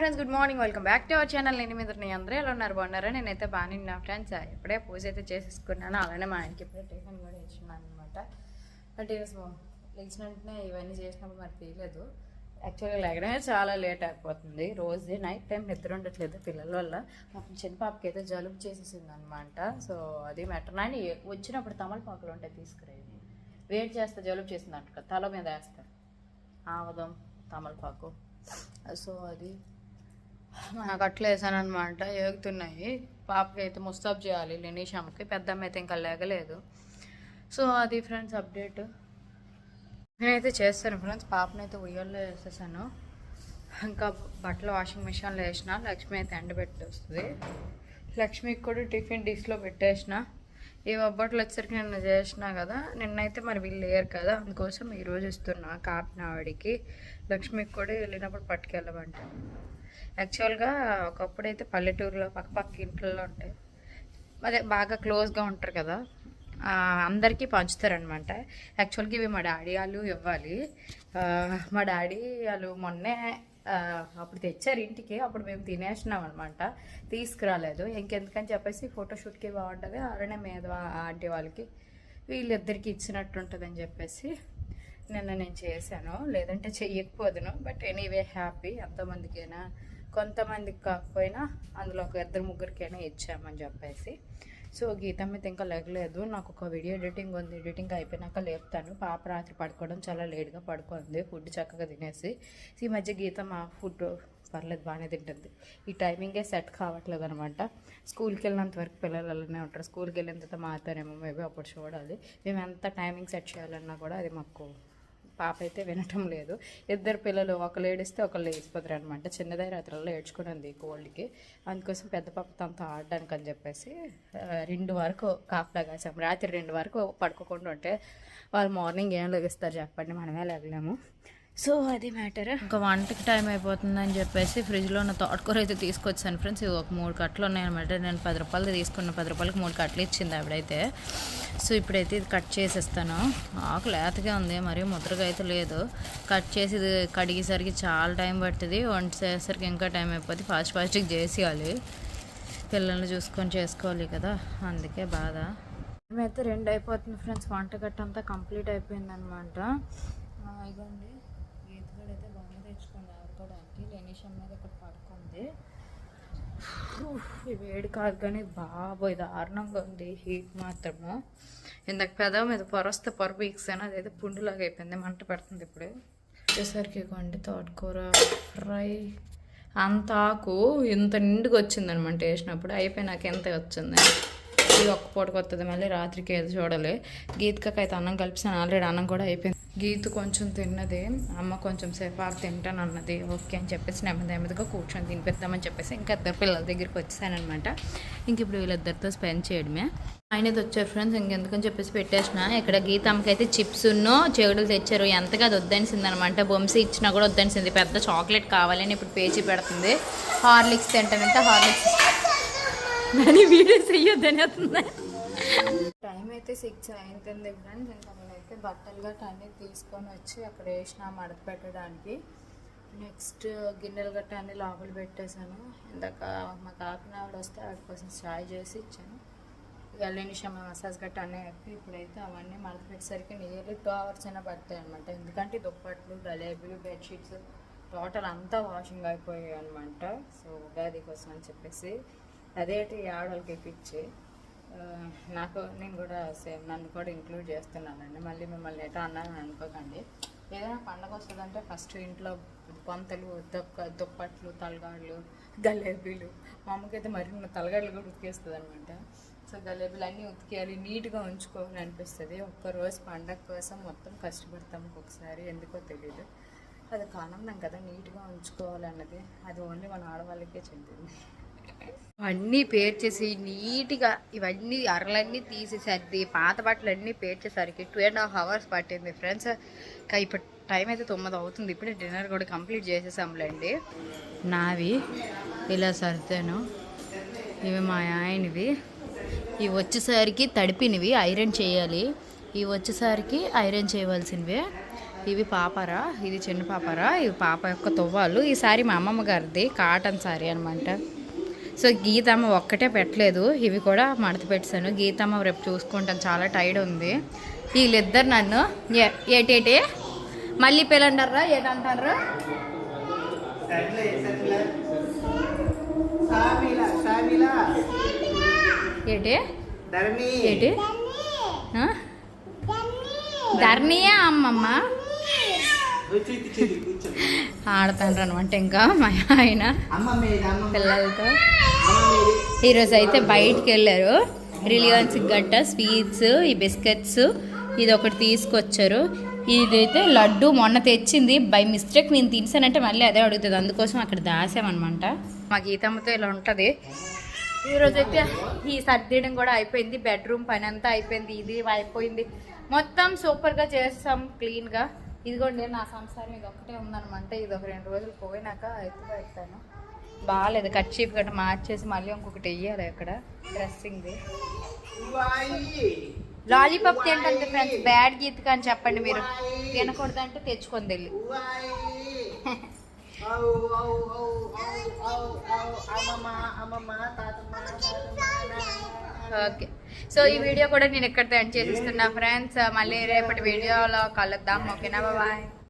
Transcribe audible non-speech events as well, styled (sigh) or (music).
Friends good morning welcome back to our channel నేను మీద అందరూ ఎలా ఉన్నారు? బాగున్నారా? నేనైతే బాగానే నా ఫ్రెండ్స్ ఇప్పుడే పూజ అయితే చేసేసుకున్నాను. అలానే మా ఆయనకి ఇప్పుడే టిఫిన్ కూడా ఇచ్చినాను అనమాట అంటే లేచిన వెంటనే ఇవన్నీ చేసినప్పుడు మరి తీయలేదు. యాక్చువల్గా లేకనే చాలా లేట్ అయిపోతుంది. రోజు నైట్ టైం నిద్ర ఉండట్లేదు పిల్లల వల్ల. మా చిన్న పాపకి అయితే జలుబు చేసేసింది అనమాట సో అది మ్యాటర్ నాయన వచ్చినప్పుడు తమలపాకులు ఉంటాయి తీసుకురేది వేడి చేస్తే జలుబు చేసింది అంట తల మీద వేస్తారు. ఆవదం తమలపాకు. సో అది నాకు అట్లా వేసాను అనమాట ఏగుతున్నాయి. పాపకి అయితే ముస్తాబ్ చేయాలి లెనీషామ్కి పెద్దమ్మ అయితే ఇంకా లేగలేదు. సో అది ఫ్రెండ్స్ అప్డేట్. నేనైతే చేస్తాను ఫ్రెండ్స్. పాపనైతే అయితే ఉయ్యాల్లో వేసేసాను. ఇంకా బట్టలు వాషింగ్ మిషన్లో వేసిన లక్ష్మి అయితే ఎండబెట్టి వస్తుంది లక్ష్మికి కూడా టిఫిన్ డిష్లో పెట్టేసిన. ఈ బొబ్బట్లు వచ్చరికి నిన్న చేసిన కదా నిన్నైతే మరి వీళ్ళు లేరు కదా అందుకోసం ఈరోజు ఇస్తున్నా కాపినావిడికి లక్ష్మికి కూడా వెళ్ళినప్పుడు పట్టుకెళ్ళమంటాను యాక్చువల్గా ఒకప్పుడైతే పల్లెటూరులో పక్క పక్క ఇంట్లో ఉంటాయి అదే బాగా క్లోజ్గా ఉంటారు కదా అందరికీ పంచుతారనమాట యాక్చువల్గా ఇవి మా డాడీ వాళ్ళు ఇవ్వాలి. మా డాడీ వాళ్ళు మొన్నే అప్పుడు తెచ్చారు ఇంటికి అప్పుడు మేము తినేసినాం అనమాట తీసుకురాలేదు. ఇంకెందుకని చెప్పేసి ఫోటోషూట్కి బాగుంటుంది. అలానే మీద ఆంటీ వాళ్ళకి వీళ్ళిద్దరికి ఇచ్చినట్టుంటుందని చెప్పేసి నిన్న నేను చేశాను. లేదంటే చెయ్యకపోదును. But anyway happy. ఎంతోమందికైనా కొంతమందికి కాకపోయినా అందులో ఒక ఇద్దరు ముగ్గురికైనా ఇచ్చామని చెప్పేసి. సో గీతం మీద ఇంకా లేగలేదు. నాకు ఒక వీడియో ఎడిటింగ్ ఉంది. ఎడిటింగ్ అయిపోయినాక లేపుతాను. పాప రాత్రి పడుకోవడం చాలా లేట్గా పడుకుంది. ఫుడ్ చక్కగా తినేసి. ఈ మధ్య గీతం ఆ ఫుడ్ పర్లేదు బాగానే తింటుంది. ఈ టైమింగే సెట్ కావట్లేదు అనమాట. స్కూల్కి వెళ్ళినంత వరకు పిల్లలు అలానే ఉంటారు. స్కూల్కి వెళ్ళిన తర్వాత మారుతారేమో మేబీ అప్పుడు చూడాలి. మేము ఎంత టైమింగ్ సెట్ చేయాలన్నా కూడా అది మాకు పాప అయితే వినటం లేదు. ఇద్దరు పిల్లలు ఒకళ్ళు ఏడిస్తే ఒకళ్ళు లేచిపోతారు అనమాట చిన్నదై రాత్రుల్లో ఏడ్చుకున్నది కోల్డ్కి అందుకోసం పెద్ద పాప తనతో ఆడడానికి అని చెప్పేసి రెండు వరకు కాపలా కాసాం. రాత్రి రెండు వరకు పడుకోకుండా ఉంటే వాళ్ళు మార్నింగ్ ఏం లెగిస్తారు చెప్పండి మనమే లెగలేము. సో అది మ్యాటర్. ఇంకా వంటకి టైం అయిపోతుందని చెప్పేసి ఫ్రిడ్జ్లో ఉన్న తోటకూర అయితే తీసుకొచ్చాను ఫ్రెండ్స్. ఇవి ఒక మూడు కట్టలు ఉన్నాయన్నమాట నేను పది రూపాయలు తీసుకున్న పది రూపాయలకి మూడు కట్టలు ఇచ్చింది ఆవిడైతే. సో ఇప్పుడైతే ఇది కట్ చేసేస్తాను. ఆకు లేతగా ఉంది మరి ముద్రగా అయితే లేదు. కట్ చేసి ఇది కడిగేసరికి చాలా టైం పడుతుంది. వంట చేసేసరికి ఇంకా టైం అయిపోతుంది ఫాస్ట్ ఫాస్ట్గా చేసేయాలి. పిల్లల్ని చూసుకొని చేసుకోవాలి కదా. అందుకే బాధ. మేమైతే రెండు అయిపోతుంది ఫ్రెండ్స్. వంట గట్ట అంతా కంప్లీట్ అయిపోయింది అనమాట ఇదిగోండి గీతగడ అయితే బొమ్మ పడుకోవడానికి ఆడుకోవడానికి మీద ఇక్కడ పడుకుంది. వేడి కాదు కానీ బాబోయ్ దారుణంగా ఉంది. హీట్ మాత్రము. ఇందాక పెదవ మీద పొరస్తే పొర పీక్సాను అదైతే పుండులాగా అయిపోయింది. మంట పెడుతుంది ఇప్పుడు. వచ్చేసరికి కొండి తోటకూర ఫ్రై. అంత ఆకు ఇంత నిండుగా వచ్చిందనమాట వేసినప్పుడు వేసినప్పుడు. అయిపోయినాక ఎంత వచ్చింది? ఇది ఒక్క పూటకు వస్తుంది మళ్ళీ రాత్రికి ఏదో చూడాలి. గీతకకి అయితే అన్నం కలిపిస్తాను ఆల్రెడీ అన్నం కూడా అయిపోయింది. గీత కొంచెం తిన్నది అమ్మ కొంచెం సేపు ఆకు తింటాను అన్నది ఓకే అని చెప్పేసి నెమ్మది నెమ్మదిగా కూర్చొని తినిపిద్దామని చెప్పేసి ఇంకా ఇద్దరు పిల్లల దగ్గరికి వచ్చేసానమాట ఇంక ఇప్పుడు వీళ్ళిద్దరితో స్పెండ్ చేయడమే. ఆయనది వచ్చారు ఫ్రెండ్స్ ఇంకెందుకని చెప్పేసి పెట్టేసిన. ఇక్కడ గీత అమ్మకైతే చిప్స్ ఉన్నో చెగుడులు తెచ్చారు ఎంతగా అది వద్దనిసింది అనమాట బొమ్సి ఇచ్చినా కూడా వద్దనిసింది. పెద్ద చాక్లెట్ కావాలని ఇప్పుడు పేచి పెడుతుంది. హార్లిక్స్ తింటానంటే హార్లిక్స్ కానీ వీడియోస్ అయ్యొద్దని వస్తుంది టైం అయితే సిక్స్ అయింది ఫ్రెండ్స్ ఇంకా నేనైతే బట్టలు గట్ట అన్నీ తీసుకొని వచ్చి అక్కడ వేసిన మడత పెట్టడానికి. నెక్స్ట్ గిన్నెలు గట్ట అన్ని లోపల పెట్టేశాను. ఇందాక మా కాకినాడ ఆవిడ వస్తే వాటి కోసం చాయ్ చేసి ఇచ్చాను. ఇక నిమిషం మసాజ్ గట్ట అన్నీ అయిపోయి ఇప్పుడైతే అవన్నీ మడత పెట్టేసరికి నియర్లీ టూ అవర్స్ అయినా పడతాయి అనమాట ఎందుకంటే దుప్పట్లు గలేబీలు బెడ్షీట్స్ టోటల్ అంతా వాషింగ్ అయిపోయాయి అనమాట సో ఉగాది కోసం అని చెప్పేసి అదేంటి ఆడవాళ్ళకి పిచ్చి? నాకు నేను కూడా సేమ్ నన్ను కూడా ఇంక్లూడ్ చేస్తున్నానండి. మళ్ళీ మిమ్మల్ని ఎటో అన్నాను అనుకోకండి. ఏదైనా పండగ వస్తుందంటే ఫస్ట్ ఇంట్లో పొంతలు దుప్ప దుప్పట్లు తలగాళ్ళు గలేబీలు. మా అమ్మకైతే మరి తలగాళ్ళు కూడా ఉతికేస్తుంది అనమాట సో గలేబీలు అన్నీ ఉతికేయాలి నీట్గా ఉంచుకోవాలి అనిపిస్తుంది. ఒక్కరోజు పండగ కోసం మొత్తం కష్టపడతాం ఒక్కొక్కసారి ఎందుకో తెలియదు అది ఒక కదా నీట్గా ఉంచుకోవాలన్నది. అది ఓన్లీ మన ఆడవాళ్ళకే చెందింది. అన్నీ పేర్చేసి నీట్గా ఇవన్నీ అరలన్నీ తీసేసరికి పాత బట్టలు అన్నీ పేర్చేసరికి టూ అండ్ హాఫ్ అవర్స్ పట్టింది ఫ్రెండ్స్ ఇంకా ఇప్పుడు టైం అయితే తొమ్మిది అవుతుంది. ఇప్పుడే డిన్నర్ కూడా కంప్లీట్ చేసేసాంలేండి. నావి ఇలా సర్దాను. ఇవి మా ఆయనవి. ఇవి వచ్చేసరికి తడిపినవి ఐరన్ చేయాలి. ఇవి వచ్చేసరికి ఐరన్ చేయవలసినవి. ఇవి పాపరా ఇది చిన్న పాపరా ఇవి పాప యొక్క తువ్వాలు. ఈ సారీ మా అమ్మమ్మ గారిది కాటన్ సారీ అనమాట సో గీతమ్మ ఒక్కటే పెట్టలేదు. ఇవి కూడా మడత పెట్టాను గీతమ్మ రేపు చూసుకుంటాను చాలా టైర్డ్ ఉంది. వీళ్ళిద్దరు నన్ను ఏ- ఏటేటి మళ్ళీ పిల్లంటారా ఏటంటారా ఏటి? ఏటి? ఆ? ధరణియే అమ్మమ్మ. ఆడతాను అనమాట ఇంకా మా ఆయన పిల్లలతో. ఈరోజు అయితే బయటికి వెళ్ళారు రిలియన్స్ గట్ట స్వీట్స్ ఈ బిస్కెట్స్ ఇది ఒకటి తీసుకొచ్చారు. ఇదైతే లడ్డు మొన్న తెచ్చింది. బై మిస్టేక్ నేను తినసానంటే మళ్ళీ అదే అడుగుతుంది. అందుకోసం అక్కడ దాసామన్నమాట. మా గీతమ్మతో ఇలా ఉంటుంది. ఈరోజు అయితే ఈ సర్దియడం కూడా అయిపోయింది. బెడ్రూమ్ పని అంతా అయిపోయింది. ఇది అయిపోయింది. మొత్తం సూపర్గా చేస్తాం క్లీన్గా ఇదిగోండి నా సంసారం ఇది ఒకటే ఉందన్నమాట ఇది ఒక రెండు రోజులు పోయినాక ఎత్తి పెడతాను బాగాలేదు కట్ చీప్ గట్ట మార్చేసి మళ్ళీ ఇంకొకటి వెయ్యాలి అక్కడ డ్రెస్సింగ్ది. లాలీపాప్ తింటే ఫ్రెండ్స్ బ్యాడ్ గీతక అని చెప్పండి మీరు. తినకూడదంటే తెచ్చుకొని వెళ్ళి. (laughs) ఓకే. సో ఈ వీడియో కూడా నేను ఎక్కడితో ఎండ్ చేసిస్తున్నా ఫ్రెండ్స్ మళ్ళీ రేపటి వీడియోలో కలుద్దాం. ఓకేనా? బాయ్